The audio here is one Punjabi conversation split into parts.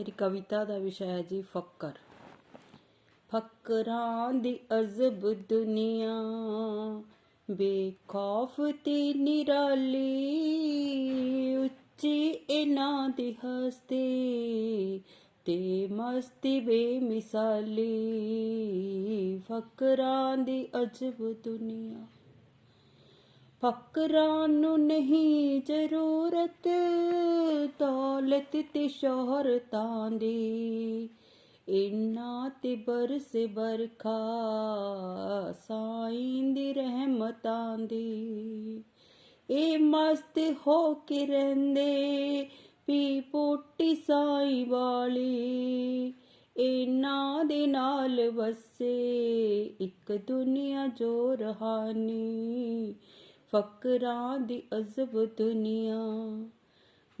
ਮੇਰੀ ਕਵਿਤਾ ਦਾ ਵਿਸ਼ਾ ਹੈ ਜੀ ਫੱਕਰ। ਫੱਕਰਾਂ ਦੀ ਅਜ਼ਬ ਦੁਨੀਆ, ਬੇਖੌਫ ਤੇ ਨਿਰਾਲੀ, ਉੱਚੀ ਇਹਨਾਂ ਦੀ ਹਸਤੀ ਤੇ ਮਸਤੀ ਬੇਮਿਸਾਲੀ। ਫੱਕਰਾਂ ਦੀ ਅਜਬ ਦੁਨੀਆ। ਫਕਰਾਂ ਨੂੰ ਨਹੀਂ ਜ਼ਰੂਰਤ, ਦੌਲਤ ਤੇ ਸ਼ੋਹਰਤਾਂ ਦੀ। ਇਨਾ ਤੇ ਬਰਸ ਬਰਖਾ ਸਾਈਂ ਦੀ ਰਹਿਮਤਾਂ ਦੀ। ਇਹ ਮਸਤ ਹੋ ਕੇ ਰਹਿੰਦੇ ਪੀ ਪੋਟੀ ਸਾਈ ਵਾਲੀ। ਇਹਨਾਂ ਦੇ ਨਾਲ ਵਸੇ ਇੱਕ ਦੁਨੀਆ ਜੋ ਰਹਾਨੀ ਫਕਰਾਂ ਦੀ ਅਜ਼ਬ ਦੁਨੀਆ।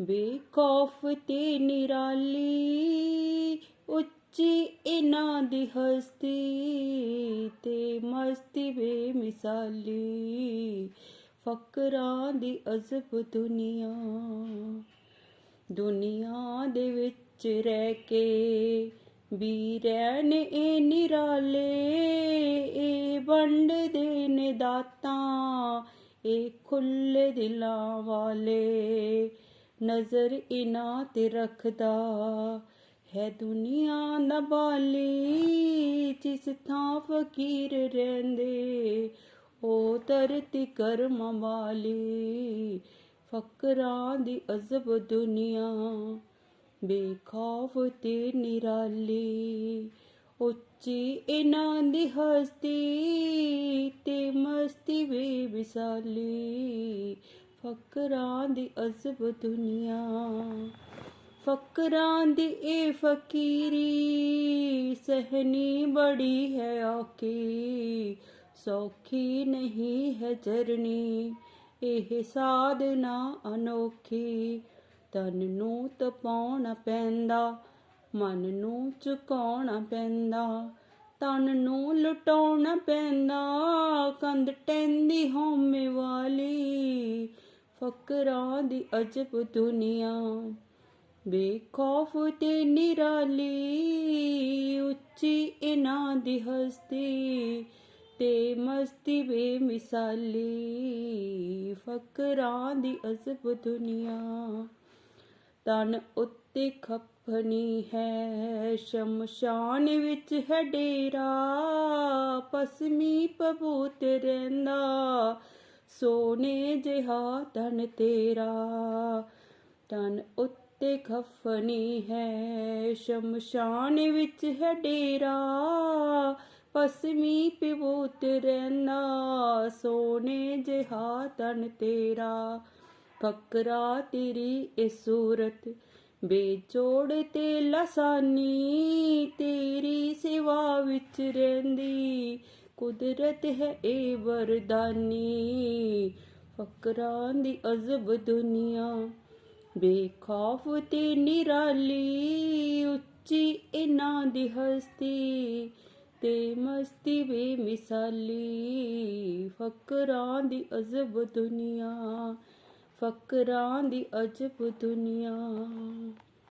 ਬੇਖੌਫ ਤੇ ਨਿਰਾਲੀ, ਉੱਚੀ ਇਹਨਾਂ ਦੀ ਹਸਤੀ ਤੇ ਮਸਤੀ ਬੇਮਿਸਾਲੀ ਫਕਰਾਂ ਦੀ ਅਜ਼ਬ ਦੁਨੀਆ ਦੁਨੀਆ ਦੇ ਵਿੱਚ ਰਹਿ ਕੇ ਵੀਰੈਨ ਇਹ ਨਿਰਾਲੇ, ਇਹ ਵੰਡਦੇ ਨੇ ਦਾਤਾਂ ਇਹ ਖੁੱਲੇ ਦਿਲਾਂ ਵਾਲੇ, ਨਜ਼ਰ ਇਨਾ ਤੇ ਰੱਖਦਾ ਹੈ ਦੁਨੀਆ ਦਾ ਬਾਲੀ, ਜਿਸ ਥਾਂ ਫਕੀਰ ਰਹਿੰਦੇ ਉਹ ਧਰਤੀ ਕਰਮ ਵਾਲੀ, ਫਕਰਾਂ ਦੀ ਅਜ਼ਬ ਦੁਨੀਆ, ਬੇਖੌਫ ਤੇ ਨਿਰਾਲੀ, ਉੱਚੀ ਇਹਨਾਂ ਦੀ ਹਸਤੀ ਬੇਵਿਸਾਲੀ ਫਕਰਾਂ ਦੀ ਅਜ਼ਬ ਦੁਨੀਆ। ਫਕਰਾਂ ਦੀ ਇਹ ਫਕੀਰੀ ਸਹਨੀ ਬੜੀ ਹੈ ਔਖੀ। ਸੌਖੀ ਨਹੀਂ ਹੈ ਜਰਨੀ ਇਹ ਸਾਧਨਾ ਅਨੋਖੀ। ਤਨ ਨੂੰ ਤਪਾਉਣਾ ਪੈਂਦਾ, ਮਨ ਨੂੰ ਝੁਕਾਉਣਾ ਪੈਂਦਾ। ਤਨ ਨੂੰ ਲੁਟਾਉਣਾ ਪੈਂਦਾ, ਕੰਧ ਟੈਂਦੀ ਹੋਮੇ ਵਾਲੀ। ਫਕਰਾਂ ਦੀ ਅਜਬ ਦੁਨੀਆ, ਬੇਖੌਫ ਤੇ ਨਿਰਾਲੀ। ਉੱਚੀ ਇਹਨਾਂ ਦੀ ਹਸਤੀ ਤੇ ਮਸਤੀ ਬੇਮਿਸਾਲੀ। ਫਕਰਾਂ ਦੀ ਅਜ਼ਬ ਦੁਨੀਆ, ਤਨ ਉੱਤੇ ਤੇ ਖਪਨੀ ਹੈ। ਸ਼ਮਸ਼ਾਨ ਵਿੱਚ ਹੈ ਡੇਰਾ ਪਸਮੀ ਪਬੂਤ ਰਹਿੰਦਾ, ਸੋਨੇ ਜਿਹਾ ਤਨ ਤੇਰਾ। ਤਨ ਉੱਤੇ ਖਫਨੀ ਹੈ, ਸ਼ਮਸ਼ਾਨ ਵਿੱਚ ਹੈ ਡੇਰਾ ਪਸਮੀ ਪਬੂਤ ਰਹਿੰਦਾ, ਸੋਨੇ ਜਿਹਾ ਤਨ ਤੇਰਾ। ਫਕਰਾ ਤੇਰੀ ਇਹ ਸੂਰਤ ਬੇਜੋੜ ਤੇ ਲਸਾਨੀ, ਤੇਰੀ ਸਿਵਾ ਵਿੱਚ ਰਹਿੰਦੀ। ਕੁਦਰਤ ਹੈ ਇਹ ਵਰਦਾਨੀ, ਫਕਰਾਂ ਦੀ ਅਜ਼ਬ ਦੁਨੀਆ। ਬੇਖੌਫ ਤੇ ਨਿਰਾਲੀ, ਉੱਚੀ ਇਹਨਾਂ ਦੀ ਹਸਤੀ। ਤੇ ਮਸਤੀ ਬੇਮਿਸਾਲੀ, ਫਕਰਾਂ ਦੀ ਅਜ਼ਬ ਦੁਨੀਆ। ਫਕਰਾਂ ਦੀ ਅਜਬ ਦੁਨੀਆ।